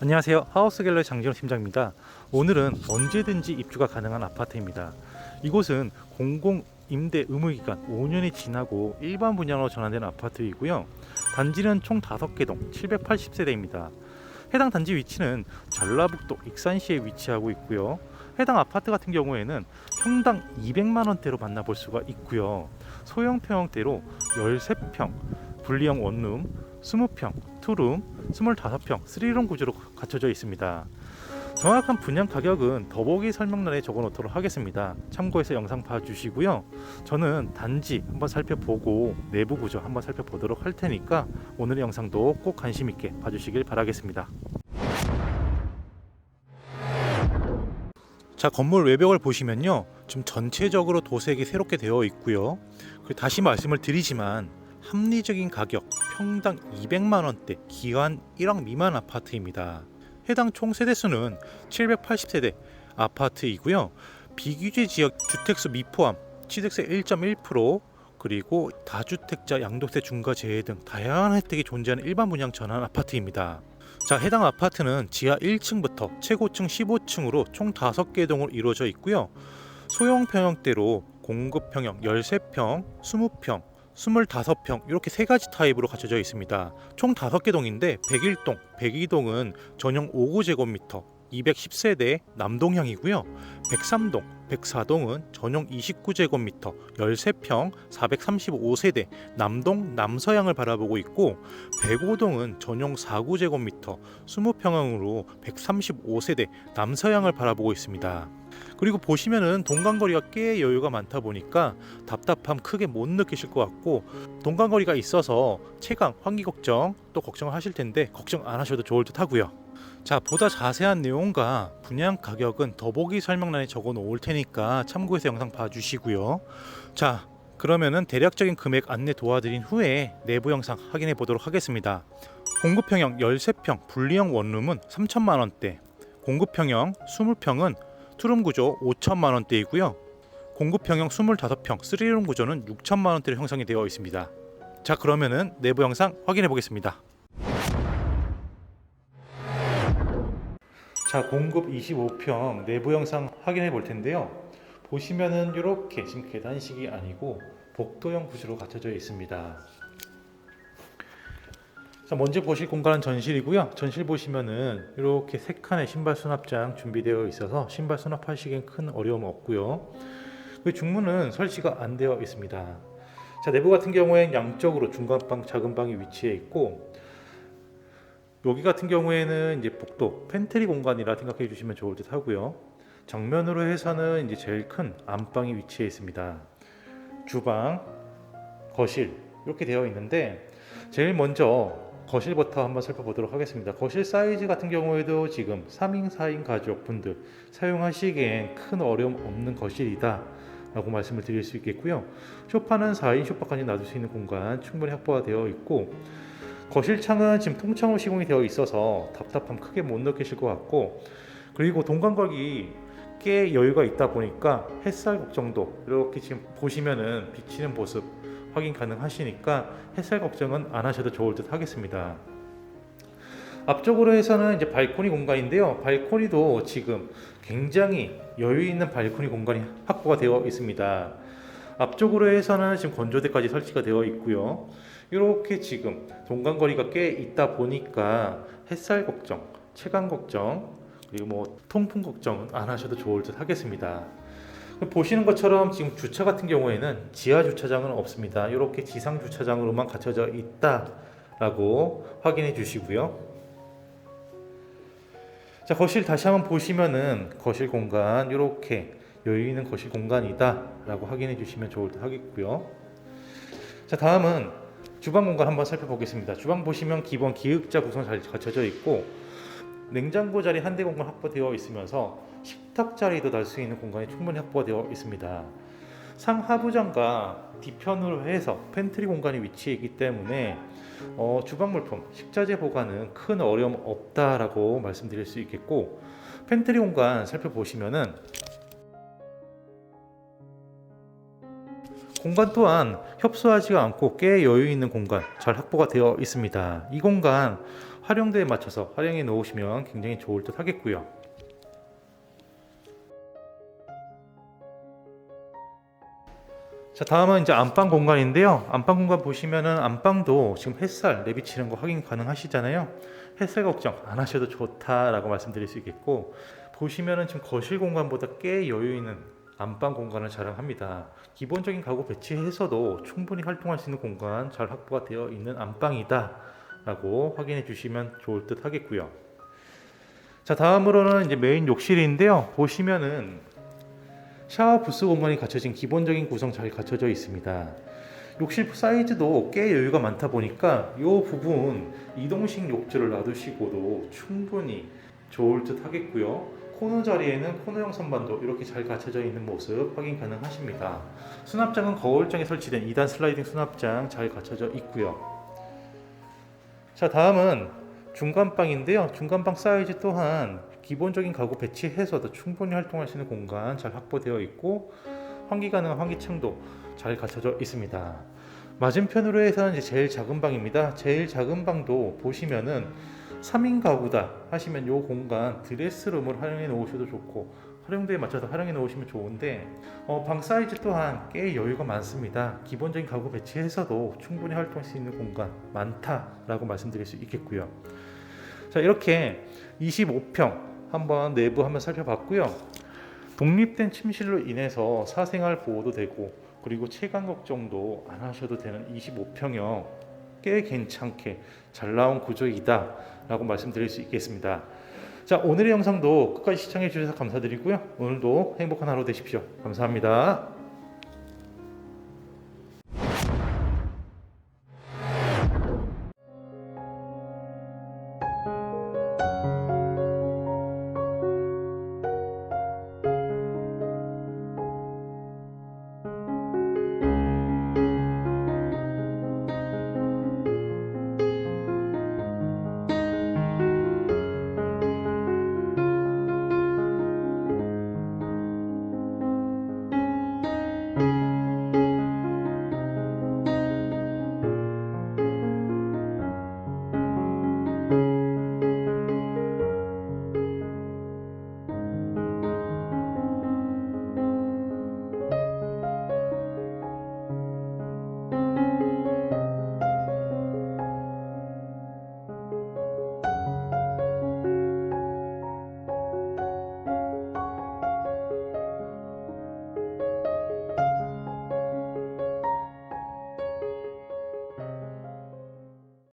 안녕하세요. 하우스 갤러리 장진호 팀장입니다. 오늘은 언제든지 입주가 가능한 아파트입니다. 이곳은 공공 임대 의무 기간 5년이 지나고 일반 분양으로 전환된 아파트이고요. 단지는 총 5개 동 780세대입니다. 해당 단지 위치는 전라북도 익산시에 위치하고 있고요. 해당 아파트 같은 경우에는 평당 200만 원대로 만나볼 수가 있고요. 소형 평형대로 13평, 분리형 원룸, 20평, 투룸, 25평, 3룸 구조로 갖춰져 있습니다. 정확한 분양 가격은 더보기 설명란에 적어 놓도록 하겠습니다. 참고해서 영상 봐주시고요. 저는 단지 한번 살펴보고 내부 구조 한번 살펴보도록 할 테니까 오늘의 영상도 꼭 관심 있게 봐주시길 바라겠습니다. 자 건물 외벽을 보시면요 좀 전체적으로 도색이 새롭게 되어 있고요 그리고 다시 말씀을 드리지만 합리적인 가격 평당 200만 원대 기한 1억 미만 아파트입니다 해당 총 세대수는 780세대 아파트이고요 비규제 지역 주택수 미포함 취득세 1.1% 그리고 다주택자 양도세 중과 제외 등 다양한 혜택이 존재하는 일반 분양 전환 아파트입니다. 자, 해당 아파트는 지하 1층부터 최고층 15층으로 총 5개 동으로 이루어져 있고요. 소형 평형대로 공급 평형 13평, 20평, 25평 이렇게 세 가지 타입으로 갖춰져 있습니다. 총 5개 동인데 101동, 102동은 전용 5구제곱미터 210세대 남동향이고요. 103동, 104동은 전용 29제곱미터 13평 435세대 남동 남서향을 바라보고 있고 105동은 전용 4구제곱미터 20평형으로 135세대 남서향을 바라보고 있습니다. 그리고 보시면은 동간거리가 꽤 여유가 많다 보니까 답답함 크게 못 느끼실 것 같고 동간거리가 있어서 체감 환기 걱정 또 걱정을 하실 텐데 걱정 안 하셔도 좋을 듯 하고요. 자 보다 자세한 내용과 분양 가격은 더보기 설명란에 적어 놓을 테니까 참고해서 영상 봐주시고요. 자 그러면은 대략적인 금액 안내 도와드린 후에 내부 영상 확인해 보도록 하겠습니다. 공급평형 13평 분리형 원룸은 3천만 원대, 공급평형 20평은 투룸 구조 5천만 원대이고요. 공급 평형 25평 3룸 구조는 6천만 원대로 형성이 되어 있습니다. 자 그러면은 내부 영상 확인해 보겠습니다. 자 공급 25평 내부 영상 확인해 볼 텐데요. 보시면은 이렇게 지금 계단식이 아니고 복도형 구조로 갖춰져 있습니다. 자 먼저 보실 공간은 전실이고요. 전실 보시면은 이렇게 세 칸의 신발 수납장 준비되어 있어서 신발 수납하시기엔 큰 어려움 없고요. 그 중문은 설치가 안 되어 있습니다. 자 내부 같은 경우에는 양쪽으로 중간방 작은 방이 위치해 있고 여기 같은 경우에는 이제 복도 팬트리 공간이라 생각해 주시면 좋을 듯 하고요. 정면으로 해서는 이제 제일 큰 안방이 위치해 있습니다. 주방, 거실 이렇게 되어 있는데 제일 먼저 거실부터 한번 살펴보도록 하겠습니다. 거실 사이즈 같은 경우에도 지금 3인, 4인 가족분들 사용하시기엔 큰 어려움 없는 거실이다. 라고 말씀을 드릴 수 있겠고요. 소파는 4인 소파까지 놔둘 수 있는 공간 충분히 확보가 되어 있고 거실 창은 지금 통창으로 시공이 되어 있어서 답답함 크게 못 느끼실 것 같고 그리고 동간걸기 꽤 여유가 있다 보니까 햇살 걱정도 이렇게 지금 보시면은 비치는 모습 확인 가능하시니까 햇살 걱정은 안 하셔도 좋을 듯 하겠습니다. 앞쪽으로 해서는 이제 발코니 공간인데요. 발코니도 지금 굉장히 여유 있는 발코니 공간이 확보가 되어 있습니다. 앞쪽으로 해서는 지금 건조대까지 설치가 되어 있고요. 이렇게 지금 동간거리가 꽤 있다 보니까 햇살 걱정, 체감 걱정, 그리고 뭐 통풍 걱정 안 하셔도 좋을 듯 하겠습니다. 보시는 것처럼 지금 주차 같은 경우에는 지하 주차장은 없습니다. 이렇게 지상 주차장으로만 갖춰져 있다라고 확인해 주시고요. 자 거실 다시 한번 보시면은 거실 공간 이렇게 여유 있는 거실 공간이다라고 확인해 주시면 좋을 듯 하겠고요. 자 다음은 주방 공간 한번 살펴보겠습니다. 주방 보시면 기본 기역자 구성 잘 갖춰져 있고 냉장고 자리 한 대 공간 확보되어 있으면서 식탁 자리도 달수 있는 공간이 충분히 확보가 되어 있습니다. 상하부장과 뒤편으로 해서 팬트리 공간이 위치해 있기 때문에 어, 주방 물품, 식자재 보관은 큰 어려움 없다라고 말씀드릴 수 있겠고 팬트리 공간 살펴보시면은 공간 또한 협소하지가 않고 꽤 여유 있는 공간 잘 확보가 되어 있습니다. 이 공간 활용도에 맞춰서 활용해 놓으시면 굉장히 좋을 듯 하겠고요. 자 다음은 이제 안방 공간인데요. 안방 공간 보시면은 안방도 지금 햇살 내비치는 거 확인 가능하시잖아요. 햇살 걱정 안 하셔도 좋다라고 말씀드릴 수 있겠고 보시면은 지금 거실 공간보다 꽤 여유 있는 안방 공간을 자랑합니다. 기본적인 가구 배치해서도 충분히 활동할 수 있는 공간 잘 확보가 되어 있는 안방이다라고 확인해 주시면 좋을 듯 하겠고요. 자 다음으로는 이제 메인 욕실인데요. 보시면은 샤워 부스 공간이 갖춰진 기본적인 구성 잘 갖춰져 있습니다. 욕실 사이즈도 꽤 여유가 많다 보니까 이 부분 이동식 욕조를 놔두시고도 충분히 좋을 듯 하겠고요. 코너 자리에는 코너형 선반도 이렇게 잘 갖춰져 있는 모습 확인 가능하십니다. 수납장은 거울장에 설치된 2단 슬라이딩 수납장 잘 갖춰져 있고요. 자 다음은 중간방인데요. 중간방 사이즈 또한 기본적인 가구 배치해서도 충분히 활동할 수 있는 공간 잘 확보되어 있고 환기 가능한 환기창도 잘 갖춰져 있습니다. 맞은편으로 해서는 이제 제일 작은 방입니다. 제일 작은 방도 보시면은 3인 가구다 하시면 이 공간 드레스룸을 활용해 놓으셔도 좋고 활용도에 맞춰서 활용해 놓으시면 좋은데 어, 방 사이즈 또한 꽤 여유가 많습니다. 기본적인 가구 배치해서도 충분히 활동할 수 있는 공간 많다라고 말씀드릴 수 있겠고요. 자 이렇게 25평 한번 내부 한번 살펴봤고요. 독립된 침실로 인해서 사생활 보호도 되고 그리고 체감 걱정도 안 하셔도 되는 25평형 꽤 괜찮게 잘 나온 구조이다 라고 말씀드릴 수 있겠습니다. 자 오늘의 영상도 끝까지 시청해 주셔서 감사드리고요. 오늘도 행복한 하루 되십시오. 감사합니다.